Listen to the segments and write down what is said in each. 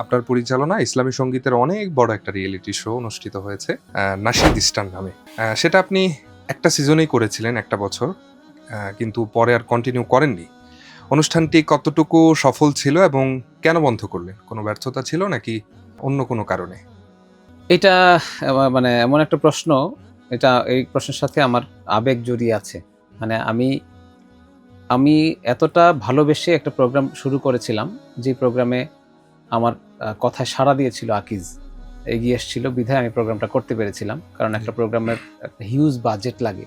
আপনার পরিচালনা ইসলামী সঙ্গীতের অনেক বড় একটা রিয়েলিটি শো অনুষ্ঠিত হয়েছে নাশিদ ইস্টান নামে। সেটা আপনি একটা সিজনেই করেছিলেন একটা বছর কিন্তু পরে আর কন্টিনিউ করেননি। অনুষ্ঠানটি কতটুকু সফল ছিল এবং কেন বন্ধ করলেন? কোনো ব্যর্থতা ছিল নাকি অন্য কোনো কারণে? এটা মানে এমন একটা প্রশ্ন, এটা এই প্রশ্নের সাথে আমার আবেগ জড়িয়ে আছে। মানে আমি আমি এতটা ভালোবেসে একটা প্রোগ্রাম শুরু করেছিলাম, যে প্রোগ্রামে আমার কথায় সাড়া দিয়েছিল আকিজ। এগিয়ে এসেছিল বিধায় আমি প্রোগ্রামটা করতে পেরেছিলাম কারণ একটা প্রোগ্রামের একটা হিউজ বাজেট লাগে।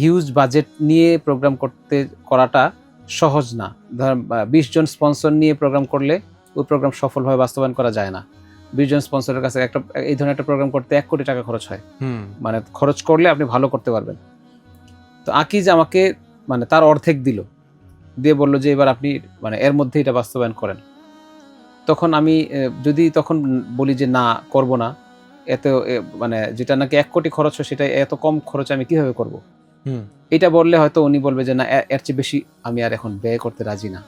হিউজ বাজেট নিয়ে প্রোগ্রাম করতে করাটা সহজ না। ধর বিশ জন স্পন্সর নিয়ে প্রোগ্রাম করলে ওই প্রোগ্রাম সফলভাবে বাস্তবায়ন করা যায় না। বিশ জন স্পন্সরের কাছে একটা এই ধরনের একটা প্রোগ্রাম করতে এক কোটি টাকা খরচ হয়। মানে খরচ করলে আপনি ভালো করতে পারবেন। তো আকিজ আমাকে মানে তার অর্ধেক দিল। দিয়ে বলল যে এবার আপনি মানে এর মধ্যে এটা বাস্তবায়ন করেন। তখন আমি যদি তখন বলি যে না করব না এত মানে যেটা নাকি এক কোটি খরচ হয় সেটা এত কম খরচ আমি কীভাবে করব? হুম। এটা বললে হয়তো উনি বলবে যে না এর চেয়ে বেশি আমি আর এখন ব্যয় করতে রাজি না।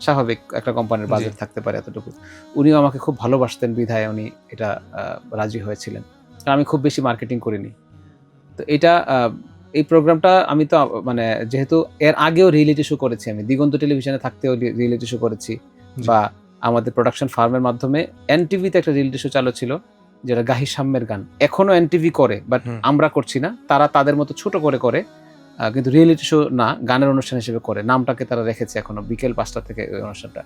স্বাভাবিক একটা কোম্পানির বাজেট থাকতে পারে এতটুকু। উনিও আমাকে খুব ভালোবাসতেন বিধায় উনি এটা রাজি হয়েছিলেন। কারণ আমি খুব বেশি মার্কেটিং করিনি। তো এটা এই প্রোগ্রামটা আমি তো মানে যেহেতু এর আগেও রিয়েলিটি শো করেছি আমি দিগন্ত টেলিভিশনে থাকতেও রিয়েলিটি শো করেছি বা আমাদের প্রোডাকশন ফার্মের মাধ্যমে এনটিভিতে একটা রিয়েলিটি শো চালু ছিল যেটা গাহি সাম্যের গান। এখনও এনটিভি করে বাট আমরা করছি না। তারা তাদের মতো ছোট করে করে কিন্তু রিয়েলিটি শো না গানের অনুষ্ঠান হিসেবে করে। নামটাকে তারা রেখেছে এখনও বিকেল পাঁচটা থেকে ওই অনুষ্ঠানটা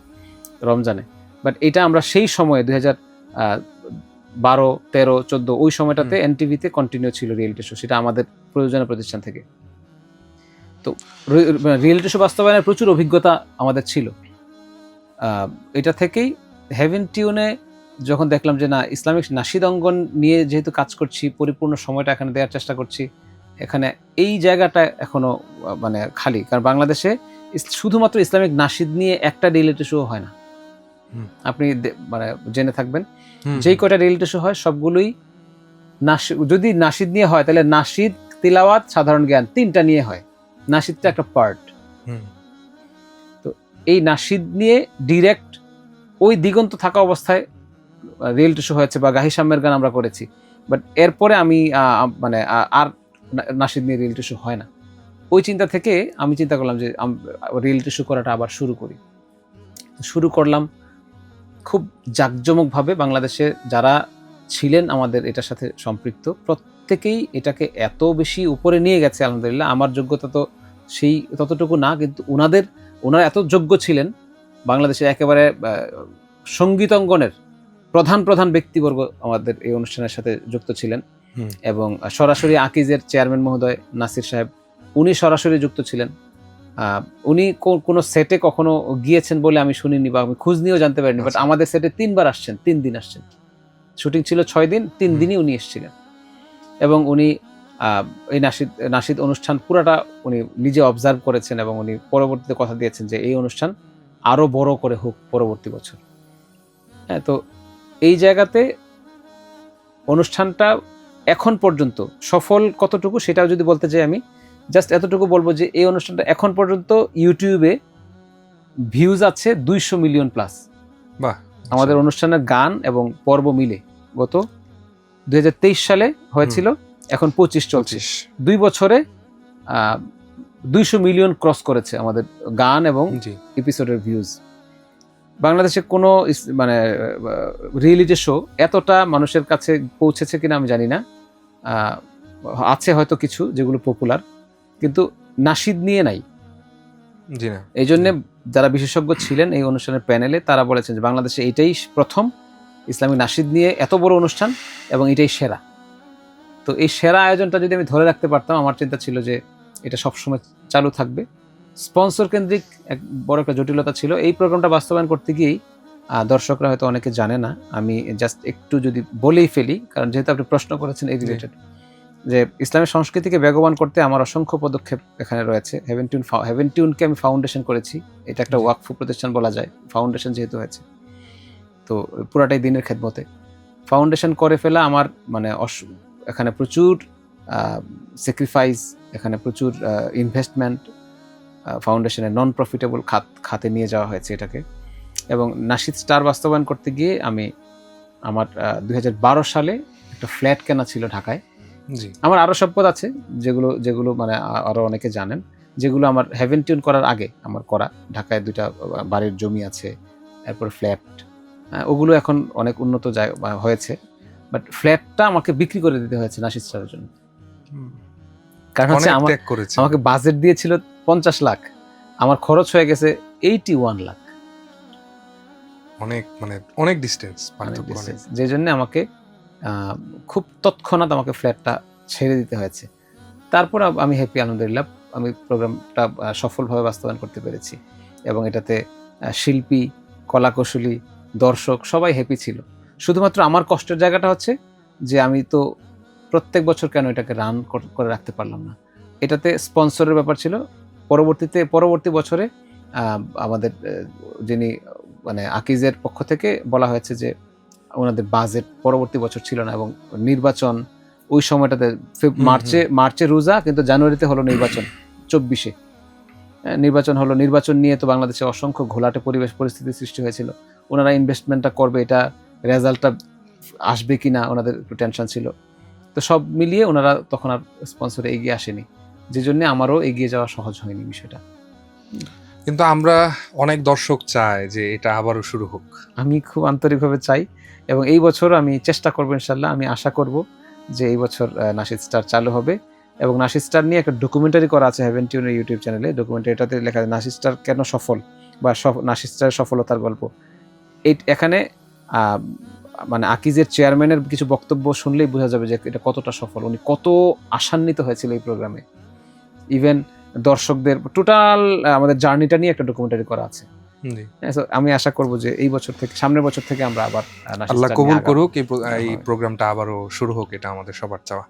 রমজানে। বাট এটা আমরা সেই সময়ে দুই হাজার বারো তেরো চোদ্দ ওই সময়টাতে এনটিভিতে কন্টিনিউ ছিল রিয়েলিটি শো সেটা আমাদের প্রয়োজনীয় প্রতিষ্ঠান থেকে। তো রিয়েলিটি শো বাস্তবায়নের প্রচুর অভিজ্ঞতা আমাদের ছিল। এটা থেকেই হেভেন টিউনে যখন দেখলাম যে না ইসলামিক নাশিদ অঙ্গন নিয়ে যেহেতু কাজ করছি পরিপূর্ণ সময়টা এখানে দেওয়ার চেষ্টা করছি এখানে এই জায়গাটা এখনও আহ, মানে খালি। কারণ বাংলাদেশে শুধুমাত্র ইসলামিক নাশিদ নিয়ে একটা রিয়েলিটি শো হয় না। আপনি মানে জেনে থাকবেন। যেই কয়টা রিয়েলিটি শো হয় সবগুলোই নাসি যদি নাশিদ নিয়ে হয় তাহলে নাশিদ তিলাওয়াত সাধারণ জ্ঞান তিনটা নিয়ে হয়। নাশিদটা একটা পার্ট এই নাসিদ নিয়ে ডিরেক্ট ওই দিগন্ত থাকা অবস্থায় রিয়েলিটি শো হয়েছে বা গাহি সাম্যের গান আমরা করেছি। বাট এরপরে আমি মানে আর না- নাশিদ নিয়ে রিয়েলিটি শো হয় না। ওই চিন্তা থেকে আমি চিন্তা করলাম যে রিয়েলিটি শো করাটা আবার শুরু করি। শুরু করলাম খুব জাঁকজমকভাবে বাংলাদেশে যারা ছিলেন আমাদের এটার সাথে সম্পৃক্ত, প্রত্যেকেই এটাকে এত বেশি উপরে নিয়ে গেছে, আলহামদুলিল্লাহ। আমার যোগ্যতা তো সেই ততটুকু না, কিন্তু ওনাদের ওনারা এত যোগ্য ছিলেন বাংলাদেশের একেবারে আহ, সংগীত অঙ্গনের প্রধান প্রধান ব্যক্তিবর্গ আমাদের এই অনুষ্ঠানের সাথে যুক্ত ছিলেন এবং সরাসরি আকিজের চেয়ারম্যান মহোদয় নাসির সাহেব উনি সরাসরি যুক্ত ছিলেন। উনি কোনো সেটে কখনো গিয়েছেন বলে আমি শুনিনি বা আমি খোঁজ নিয়েও জানতে পারিনি বাট আচ্ছা। আমাদের সেটে তিনবার আসছেন তিন দিন আসছেন। শুটিং ছিল ছয় দিন তিন দিনই উনি এসেছিলেন। এবং উনি এই নাসিদ নাসিদ অনুষ্ঠান পুরাটা উনি নিজে অবজার্ভ করেছেন এবং উনি পরবর্তীতে কথা দিয়েছেন যে এই অনুষ্ঠান আরও বড় করে হোক পরবর্তী বছর। হ্যাঁ তো এই জায়গাতে অনুষ্ঠানটা এখন পর্যন্ত সফল কতটুকু সেটাও যদি বলতে চাই আমি জাস্ট এতটুকু বলব যে এই অনুষ্ঠানটা এখন পর্যন্ত ইউটিউবে ভিউজ আছে দুইশো মিলিয়ন প্লাস বাহ আমাদের অনুষ্ঠানের গান এবং পর্ব মিলে গত দু হাজার তেইশ সালে হয়েছিল। এখন পঁচিশ চলছে। পঁচিশ। দুই বছরে দুইশো মিলিয়ন ক্রস করেছে আমাদের গান এবং এপিসোডের ভিউজ বাংলাদেশে কোনো মানে রিয়েলিটি শো এতটা মানুষের কাছে পৌঁছেছে কিনা আমি জানি না। আছে হয়তো কিছু যেগুলো পপুলার কিন্তু নাসিদ নিয়ে নাই। এই জন্য যারা বিশেষজ্ঞ ছিলেন এই অনুষ্ঠানের প্যানেলে তারা বলেছেন যে বাংলাদেশে এইটাই প্রথম ইসলামিক নাসিদ নিয়ে এত বড় অনুষ্ঠান এবং এটাই সেরা। তো এই সেরা আয়োজনটা যদি আমি ধরে রাখতে পারতাম আমার চিন্তা ছিল যে এটা সবসময় চালু থাকবে। স্পন্সর কেন্দ্রিক এক বড় একটা জটিলতা ছিল। এই প্রোগ্রামটা বাস্তবায়ন করতে গিয়েই দর্শকরা হয়তো অনেকে জানে না। আমি জাস্ট একটু যদি বলেই ফেলি কারণ যেহেতু আপনি প্রশ্ন করেছেন এই রিলেটেড যে ইসলামের সংস্কৃতিকে বেগবান করতে আমার অসংখ্য পদক্ষেপ এখানে রয়েছে। হেভেন টিউন হেভেন টিউনকে আমি ফাউন্ডেশন করেছি। এটা একটা। ওয়াকফু প্রতিষ্ঠান বলা যায়। ফাউন্ডেশন যেহেতু হয়েছে। তো পুরাটাই দিনের খেদমতে। ফাউন্ডেশন করে ফেলা আমার মানে অস- এখানে প্রচুর স্যাক্রিফাইস এখানে প্রচুর ইনভেস্টমেন্ট ফাউন্ডেশনের নন প্রফিটেবল খাত খাতে নিয়ে যাওয়া হয়েছে এটাকে। এবং নাশিদ স্টার বাস্তবায়ন করতে গিয়ে আমি আমার দুই হাজার বারো সালে একটা ফ্ল্যাট কেনা ছিল ঢাকায়। জি। আমার আরও সম্পদ আছে যেগুলো যেগুলো মানে আরও অনেকে জানেন। যেগুলো আমার হেভেন টিউন করার আগে আমার করা। ঢাকায় দুইটা বাড়ির জমি আছে এরপর ফ্ল্যাট ওগুলো এখন অনেক উন্নত জায়গা হয়েছে। বাট ফ্ল্যাটটা আমাকে বিক্রি করে দিতে হয়েছে নাশিদ স্টারের জন্য। কারণ হচ্ছে আমার আমাকে বাজেট দিয়েছিল পঞ্চাশ লাখ। আমার খরচ হয়ে গেছে এইটি ওয়ান লাখ। অনেক মানে অনেক ডিস্টেন্স। যে জন্য আমাকে খুব তৎক্ষণাৎ আমাকে ফ্ল্যাটটা ছেড়ে দিতে হয়েছে। তারপর আমি হ্যাপি আলহামদুলিল্লাহ আমি প্রোগ্রামটা সফলভাবে বাস্তবায়ন করতে পেরেছি। এবং এটাতে শিল্পী কলাকুশলী দর্শক সবাই হ্যাপি ছিল। শুধুমাত্র আমার কষ্টের জায়গাটা হচ্ছে যে আমি তো প্রত্যেক বছর কেন এটাকে রান করে রাখতে পারলাম না। এটাতে স্পন্সরের ব্যাপার ছিল। পরবর্তীতে পরবর্তী বছরে আমাদের যিনি মানে আকিজের পক্ষ থেকে বলা হয়েছে যে ওনাদের বাজেট পরবর্তী বছর ছিল না এবং নির্বাচন ওই সময়টাতে মার্চে মার্চে রোজা কিন্তু জানুয়ারিতে হলো নির্বাচন চব্বিশে। নির্বাচন হলো নির্বাচন নিয়ে তো বাংলাদেশে অসংখ্য ঘোলাটে পরিবেশ পরিস্থিতি সৃষ্টি হয়েছিল। ওনারা ইনভেস্টমেন্টটা করবে এটা রেজাল্টটা আসবে কি না ওনাদের একটু টেনশন ছিল। তো সব মিলিয়ে ওনারা তখন আর স্পন্সরে এগিয়ে আসেনি। যে জন্য আমারও এগিয়ে যাওয়া সহজ হয়নি বিষয়টা। কিন্তু আমরা অনেক দর্শক চায় যে এটা আবারও শুরু হোক। আমি খুব আন্তরিকভাবে চাই এবং এই বছর আমি চেষ্টা করব ইনশাল্লাহ আমি আশা করব যে এই বছর নাশিদ স্টার চালু হবে এবং নাশিদ স্টার নিয়ে একটা ডকুমেন্টারি করা আছে হেভেন টিউনের ইউটিউব চ্যানেলে ডকুমেন্টারিটাতে লেখা আছে নাশিদ স্টার কেন সফল? বা সফ- নাশিদ স্টারের সফলতার গল্প। এই এখানে মানে আকিজের চেয়ারম্যানের কিছু বক্তব্য শুনলেই বোঝা যাবে যে এটা কতটা সফল। উনি কত আশান্বিত হয়েছিল এই প্রোগ্রামে। ইভেন দর্শকদের টোটাল আমাদের জার্নিটা নিয়ে একটা ডকুমেন্টারি করা আছে। হ্যাঁ, আমি আশা করব যে এই বছর থেকে সামনের বছর থেকে আমরা আবার আল্লাহ কবুল করুক এই প্র- এই হয়। প্রোগ্রামটা আবারও শুরু হোক এটা আমাদের সবার চাওয়া।